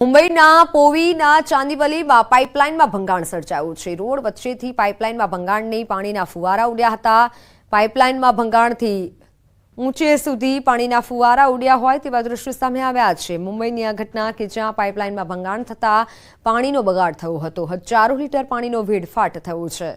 મુંબઈના પોવીના ચાંદીવલીમાં પાઇપલાઇનમાં ભંગાણ સર્જાયું છે. રોડ વચ્ચેથી પાઇપલાઇનમાં ભંગાણની પાણીના ફુવારા ઉડ્યા હતા. પાઇપલાઇનમાં ભંગાણથી ઊંચે સુધી પાણીના ફુવારા ઉડ્યા હોય તેવા દ્રશ્યો સામે આવ્યા છે. મુંબઈની આ ઘટના કે જ્યાં પાઇપલાઇનમાં ભંગાણ થતાં પાણીનો બગાડ થયો હતો. હજારો લીટર પાણીનો વેડફાટ થયો છે.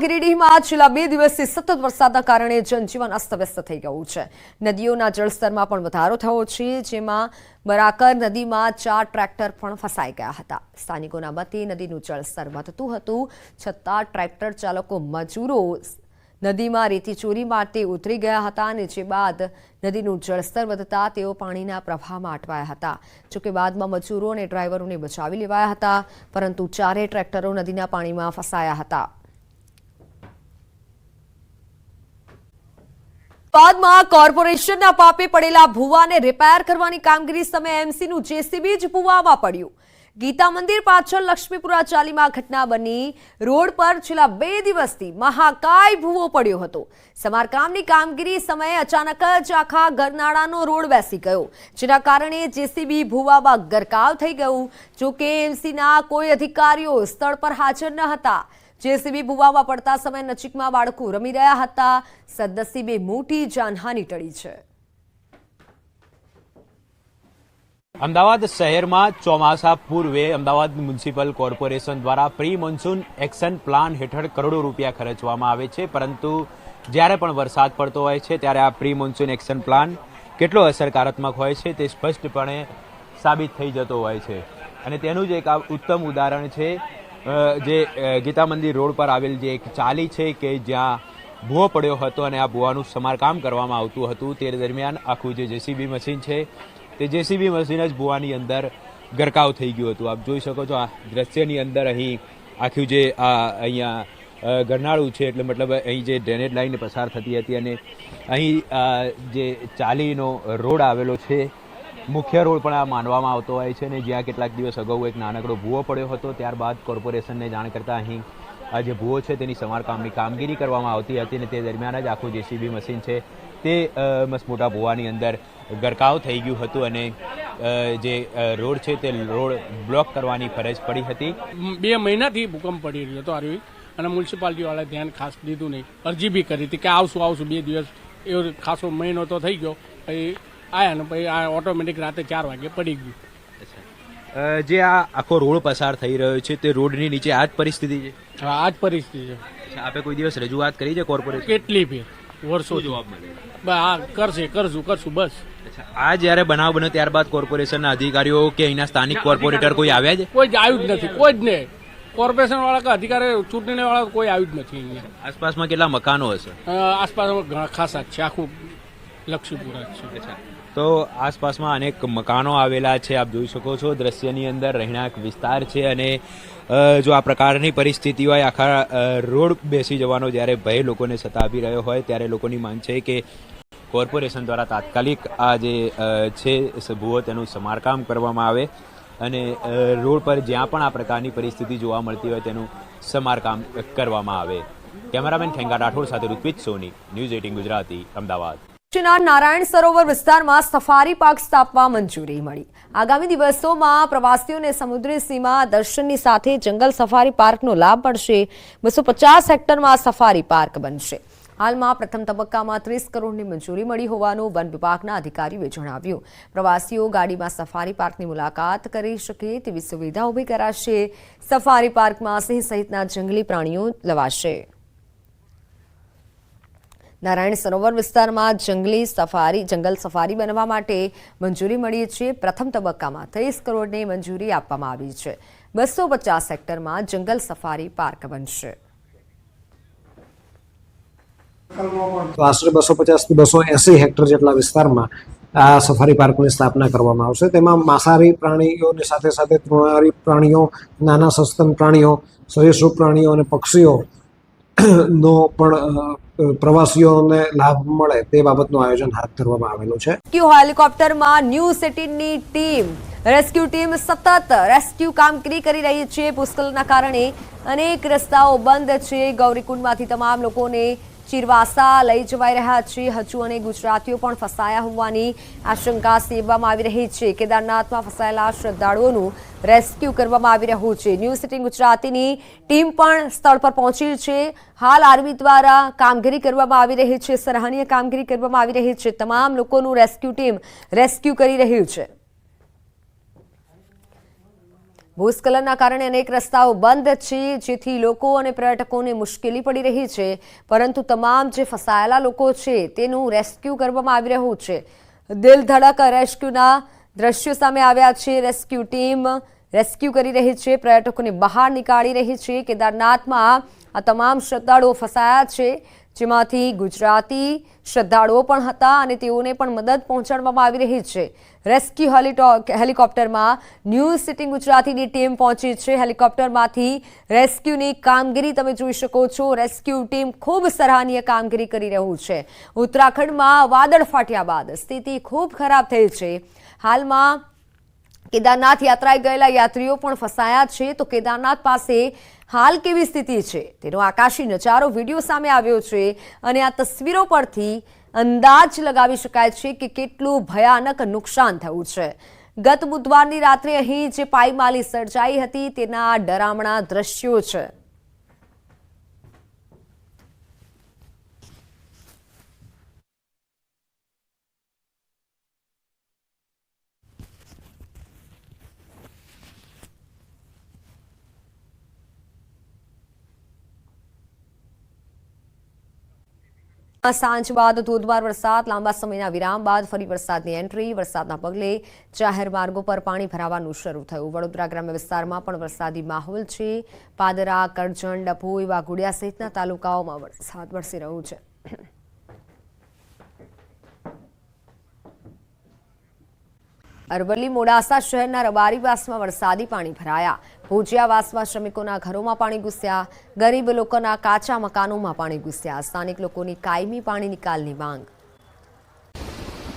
ગિરિડીહમાં છેલ્લા બે દિવસથી સતત વરસાદના કારણે જનજીવન અસ્તવ્યસ્ત થઈ ગયું છે. નદીઓના જળસ્તરમાં પણ વધારો થયો છે, જેમાં બરાકર નદીમાં ચાર ટ્રેક્ટર પણ ફસાઈ ગયા હતા. સ્થાનિકોના મતે નદીનું જળસ્તર વધતું હતું, છતાં ટ્રેક્ટર ચાલકો મજૂરો નદીમાં રેતી ચોરી માટે ઉતરી ગયા હતા અને જે બાદ નદીનું જળસ્તર વધતા તેઓ પાણીના પ્રવાહમાં અટવાયા હતા. જોકે બાદમાં મજૂરો અને ડ્રાઈવરોને બચાવી લેવાયા હતા, પરંતુ ચારેય ટ્રેક્ટરો નદીના પાણીમાં ફસાયા હતા. બાદમાં કોર્પોરેશનના પાપે પડેલા ભૂવાને રિપેર કરવાની કામગીરી સમયે એમસીનું જેસીબી જ ભૂવામાં પડ્યું. ગીતા મંદિર પાછળ લક્ષ્મીપુરા ચાલીમાં ઘટના બની. રોડ પર છેલ્લા બે દિવસથી મહાકાય ભૂવો પડ્યો હતો. સમારકામની કામગીરી સમયે અચાનક જ આખા ગરનાળાનો રોડ બેસી ગયો, જેના કારણે જેસીબી ભૂવામાં ગરકાવ થઈ ગયું. જોકે એમસીના કોઈ અધિકારીઓ સ્થળ પર હાજર ન હતા. જેસીબી ભૂવાવા પડતા સમય નજીકમાં બાળકો રમી રહ્યા હતા. સદનસીબે મોટી જાનહાની ટળી છે. અમદાવાદ શહેરમાં ચોમાસા પૂર્વે અમદાવાદ મ્યુનિસિપલ કોર્પોરેશન દ્વારા પ્રી મોન્સૂન એક્શન પ્લાન હેઠળ કરોડો રૂપિયા ખર્ચવામાં આવે છે. પરંતુ જ્યારે પણ વરસાદ પડતો હોય છે, ત્યારે આ પ્રી મોન્સૂન એક્શન પ્લાન કેટલો અસરકારાત્મક હોય છે તે સ્પષ્ટપણે સાબિત થઈ જતો હોય છે. અને તેનું જ એક ઉત્તમ ઉદાહરણ છે જે ગીતા મંદિર રોડ પર આવેલ જે એક ચાલી છે કે જ્યાં ભૂવો પડ્યો હતો અને આ ભૂવાનું સમારકામ કરવામાં આવતું હતું, તે દરમિયાન આખું જે જેસીબી મશીન છે, તે જેસીબી મશીન જ ભૂવાની અંદર ગરકાવ થઈ ગયું હતું. આપ જોઈ શકો છો આ દ્રશ્યની અંદર અહીં આખું જે આ, અહીંયા ગરનાળું છે, એટલે મતલબ અહીં જે ડ્રેનેજ લાઈન પસાર થતી હતી અને અહીં જે ચાલીનો રોડ આવેલો છે મુખ્ય રોડ પણ આ માનવામાં આવતો હોય છે ને જ્યાં કેટલાક દિવસ અગાઉ એક નાનકડો ભૂવો પડ્યો હતો, ત્યારબાદ કોર્પોરેશનને જાણ કરતા અહીં આ જે ભૂવો છે તેની સમારકામની કામગીરી કરવામાં આવતી હતી અને તે દરમિયાન જ આખું જેસીબી મશીન છે તે મસમોટા ભૂવાની અંદર ગરકાવ થઈ ગયું હતું અને જે રોડ છે તે રોડ બ્લોક કરવાની ફરજ પડી હતી. બે મહિનાથી ભૂકંપ પડી રહ્યો હતો આરવી અને મ્યુનિસિપાલિટીવાળાએ ધ્યાન ખાસ દીધું નહીં. અરજી બી કરી હતી કે આવશું આવશું, બે દિવસ એવો ખાસો મહિનો તો થઈ ગયો. પછી આયા ને પછી આ ઓટોમેટિક રાતે ચાર વાગે પડી ગયું. જે આ આખો રોડ પસાર થઈ રહ્યો છે તે રોડની નીચે આ જ પરિસ્થિતિ છે? હા આ જ પરિસ્થિતિ છે. આપે કોઈ દિવસ રજૂઆત કરી છે કોર્પોરેશન કેટલી ફેર વર્ષો જવાબ મળે? બસ હા કરશે કરશું કરશું બસ. આ જ્યારે બનાવ બન્યો ત્યારબાદ કોર્પોરેશનના અધિકારીઓ કે અહીંના સ્થાનિક કોર્પોરેટર કોઈ આવ્યા છે? કોઈ આવ્યું જ નથી કોઈ જ નહીં. કોર્પોરેશન વાળા કે અધિકારી ચૂંટણી વાળા કોઈ આવ્યું જ નથી અહીંયા. આસપાસમાં કેટલા મકાનો હશે? આસપાસમાં આસપાસ ઘણા ખાસા છે આખું લક્ષ્મીપુરા છે. તો આસપાસમાં અનેક મકાનો આવેલા છે, આપ જોઈ શકો છો. દ્રશ્યની અંદર રહેણાંક વિસ્તાર છે અને જો આ પ્રકારની પરિસ્થિતિ હોય, આખા રોડ બેસી જવાનો જ્યારે ભય લોકોને સતાવી રહ્યો હોય, ત્યારે લોકોની માંગ છે કે કોર્પોરેશન દ્વારા તાત્કાલિક આ જે છે સભુઓ તેનું સમારકામ કરવામાં આવે અને રોડ પર જ્યાં પણ આ પ્રકારની પરિસ્થિતિ જોવા મળતી હોય તેનું સમારકામ કરવામાં આવે. કેમેરામેન ખેંગા રાઠોડ સાથે ઋત્વિજ સોની, ન્યૂઝ એટીન ગુજરાતી, અમદાવાદ. કચ્છના નારાયણ સરોવર વિસ્તારમાં સફારી પાર્ક સ્થાપવા મંજૂરી મળી. આગામી દિવસોમાં પ્રવાસીઓને સમુદ્રી સીમા દર્શનની સાથે જંગલ સફારી પાર્કનો લાભ મળશે. બસો પચાસ હેક્ટરમાં સફારી પાર્ક બનશે. હાલમાં પ્રથમ તબક્કામાં ત્રીસ કરોડની મંજૂરી મળી હોવાનું વન વિભાગના અધિકારીઓએ જણાવ્યું. પ્રવાસીઓ ગાડીમાં સફારી પાર્કની મુલાકાત કરી શકે તેવી સુવિધા ઊભી કરાશે. સફારી પાર્કમાં સિંહ સહિતના જંગલી પ્રાણીઓ લવાશે. નારાયણ સરોવર વિસ્તારમાં જંગલી સફારી, જંગલ સફારી બનવા માટે મંજૂરી મળી છે. પ્રથમ તબક્કામાં ત્રીસ કરોડની મંજૂરી આપવામાં આવી છે. બસો પચાસ હેક્ટરમાં જંગલ સફારી પાર્ક બનશે. આશરે બસો પચાસથી બસો એસી હેક્ટર જેટલા વિસ્તારમાં આ સફારી પાર્કની સ્થાપના કરવામાં આવશે. તેમાં માંસાહારી પ્રાણીઓની સાથે સાથે તૃણાહારી પ્રાણીઓ, નાના સસ્તન પ્રાણીઓ, સરીસૃપ પ્રાણીઓ અને પક્ષીઓ નો પણ પ્રવાસીઓને લાભ મળે તે બાબતનું આયોજન હાથ ધરવામાં આવેલું છે. હેલિકોપ્ટરમાં ન્યૂ સિટીની ટીમ રેસ્ક્યુ ટીમ સતત રેસ્ક્યુ કામગીરી કરી રહી છે. ભૂસ્ખલનના કારણે અનેક રસ્તાઓ બંધ છે. ગૌરીકુંડમાંથી તમામ લોકોને ચિરવાસા લઈ જવાઈ રહ્યા છે. હજુ અને ગુજરાતીઓ પણ ફસાયા હોવાની આશંકા સેવવામાં આવી રહી છે. કેદારનાથમાં ફસાયેલા શ્રદ્ધાળુઓનું રેસ્ક્યુ કરવામાં આવી રહ્યું છે. ન્યૂઝ સિટી ગુજરાતીની ટીમ પણ સ્થળ પર પહોંચી છે. હાલ આર્મી દ્વારા કામગીરી કરવામાં આવી રહી છે. સરાહનીય કામગીરી કરવામાં આવી રહી છે. તમામ લોકોનું રેસ્ક્યુ ટીમ રેસ્ક્યુ કરી રહ્યું છે. ભૂસ્ખલનના કારણે અનેક રસ્તાઓ બંધ છે, જેથી લોકો અને પર્યટકોને મુશ્કેલી પડી રહી છે. પરંતુ તમામ જે ફસાયેલા લોકો છે, તેનું રેસ્ક્યુ કરવામાં આવી રહ્યું છે. દિલ ધડક રેસ્ક્યુના દ્રશ્યો સામે આવ્યા છે. રેસ્ક્યુ ટીમ રેસ્ક્યુ કરી રહી છે. પર્યટકોને બહાર નીકાળી રહી છે. કેદારનાથમાં આ તમામ શ્રદ્ધાળુઓ ફસાયા છે. જેમાંથી ગુજરાતી શ્રદ્ધાળુઓ પણ હતા અને તેઓને પણ મદદ પહોંચાડવામાં આવી રહી છે. રેસ્ક્યુ હેલિકોપ્ટરમાં ન્યૂઝ સિટી ગુજરાતીની ટીમ પહોંચી છે. હેલિકોપ્ટરમાંથી રેસ્ક્યુની કામગીરી તમે જોઈ શકો છો. રેસ્ક્યુ ટીમ ખૂબ સરાહનીય કામગીરી કરી રહ્યું છે. ઉત્તરાખંડમાં વાદળ ફાટ્યા બાદ સ્થિતિ ખૂબ ખરાબ થઈ છે. હાલમાં કેદારનાથ યાત્રાએ ગયેલા યાત્રીઓ પણ ફસાયા છે. તો કેદારનાથ પાસે હાલ કેવી સ્થિતિ છે? તેનો આકાશી નજારો વીડિયો સામે આવ્યો છે અને આ તસવીરો પરથી અંદાજ લગાવી શકાય છે કે કેટલું ભયાનક નુકસાન થયું છે. ગત બુધવારની રાત્રે અહીં જે પાયમાલી સર્જાઈ હતી તેના ડરામણા દ્રશ્યો છે. સાંજ બાદ ધોધમાર વરસાદ, લાંબા સમયના વિરામ બાદ ફરી વરસાદની એન્ટ્રી, વરસાદના પગલે જાહેર માર્ગો પર પાણી ભરાવાનું શરૂ થયું. વડોદરા ગ્રામ્ય વિસ્તારમાં પણ વરસાદી માહોલ છે. પાદરા, કરજણ, ડભોઈ, વાઘોડિયા સહિતના તાલુકાઓમાં વરસાદ વરસી રહ્યો છે. અરવલ્લી મોડાસા શહેરના રબારીવાસમાં વરસાદી પાણી ભરાયા. ભોજિયાવાસમાં શ્રમિકોના ઘરોમાં પાણી ઘૂસ્યા. ગરીબ લોકોના કાચા મકાનોમાં પાણી ઘૂસ્યા. સ્થાનિક લોકોની કાયમી પાણી નિકાલની માંગ.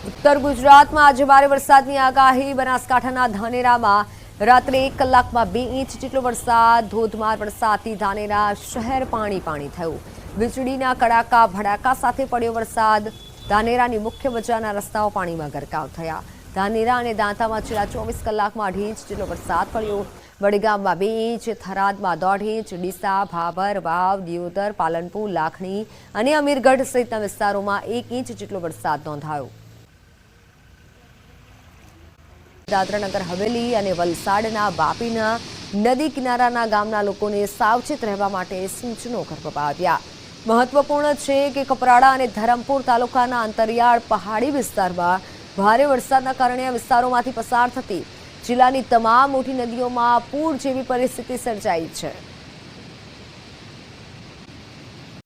ઉત્તર ગુજરાતમાં આજે ભારે વરસાદની આગાહી. બનાસકાંઠાના ધાનેરામાં રાત્રે એક કલાકમાં બે ઇંચ જેટલો વરસાદ, ધોધમાર વરસાદથી ધાનેરા શહેર પાણી પાણી થયું. વીજળીના કડાકા ભડાકા સાથે પડ્યો વરસાદ. ધાનેરાની મુખ્ય બજારના રસ્તાઓ પાણીમાં ગરકાવ થયા. ધાનેરા અને દાંતામાં છેલ્લા ચોવીસ કલાકમાં અઢી ઇંચ જેટલો વરસાદ પડ્યો. વડગામમાં બે ઇંચ, થરાદમાં દોઢ ઇંચ, ડીસા, ભાભર, વાવ, દિયોદર, પાલનપુર, લાખણી અને અમીરગઢ સહિતના વિસ્તારોમાં એક ઇંચ જેટલો વરસાદ નોંધાયો. દાદરાનગર, હવેલી અને વલસાડના વાપીના નદી કિનારાના ગામના લોકોને સાવચેત રહેવા માટે સૂચનો કરવામાં આવ્યા. મહત્વપૂર્ણ છે કે કપરાડા અને ધરમપુર તાલુકાના અંતરિયાળ પહાડી વિસ્તારમાં ભારે વરસાદના કારણે આ વિસ્તારોમાંથી પસાર થતી જિલ્લાની તમામ મોટી નદીઓમાં પૂર જેવી પરિસ્થિતિ સર્જાઈ છે.